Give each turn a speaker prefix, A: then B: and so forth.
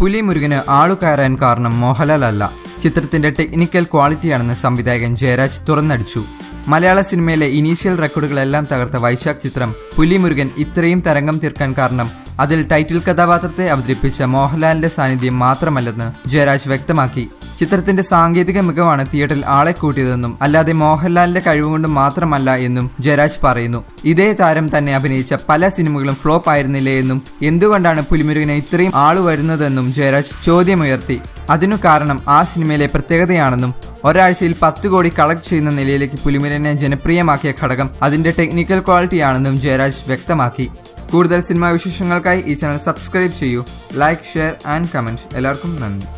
A: പുലി മുരുകന് ആളു കയറാൻ കാരണം മോഹൻലാൽ അല്ല ചിത്രത്തിന്റെ ടെക്നിക്കൽ ക്വാളിറ്റിയാണെന്ന് സംവിധായകൻ ജയരാജ് തുറന്നടിച്ചു. മലയാള സിനിമയിലെ ഇനീഷ്യൽ റെക്കോർഡുകളെല്ലാം തകർത്ത വൈശാഖ് ചിത്രം പുലിമുരുകൻ ഇത്രയും തരംഗം തീർക്കാൻ കാരണം അതിൽ ടൈറ്റിൽ കഥാപാത്രത്തെ അവതരിപ്പിച്ച മോഹൻലാലിന്റെ സാന്നിധ്യം മാത്രമല്ലെന്ന് ജയരാജ് വ്യക്തമാക്കി. ചിത്രത്തിന്റെ സാങ്കേതിക മികവാണ് തിയേറ്ററിൽ ആളെ കൂട്ടിയതെന്നും അല്ലാതെ മോഹൻലാലിന്റെ കഴിവുകൊണ്ട് മാത്രമല്ല എന്നും ജയരാജ് പറയുന്നു. ഇതേ താരം തന്നെ അഭിനയിച്ച പല സിനിമകളും ഫ്ലോപ്പ് ആയിരുന്നില്ലേ എന്നും എന്തുകൊണ്ടാണ് പുലിമുരുകനെ ഇത്രയും ആൾ വരുന്നതെന്നും ജയരാജ് ചോദ്യമുയർത്തി. അതിനു കാരണം ആ സിനിമയിലെ പ്രത്യേകതയാണെന്നും ഒരാഴ്ചയിൽ പത്ത് കോടി കളക്ട് ചെയ്യുന്ന നിലയിലേക്ക് പുലിമുരുകനെ ജനപ്രിയമാക്കിയ ഘടകം അതിന്റെ ടെക്നിക്കൽ ക്വാളിറ്റിയാണെന്നും ജയരാജ് വ്യക്തമാക്കി. കൂടുതൽ സിനിമാ വിശേഷങ്ങൾക്കായി ഈ ചാനൽ സബ്സ്ക്രൈബ് ചെയ്യൂ ലൈക്ക് ഷെയർ ആൻഡ് കമന്റ് എല്ലാവർക്കും നന്ദി.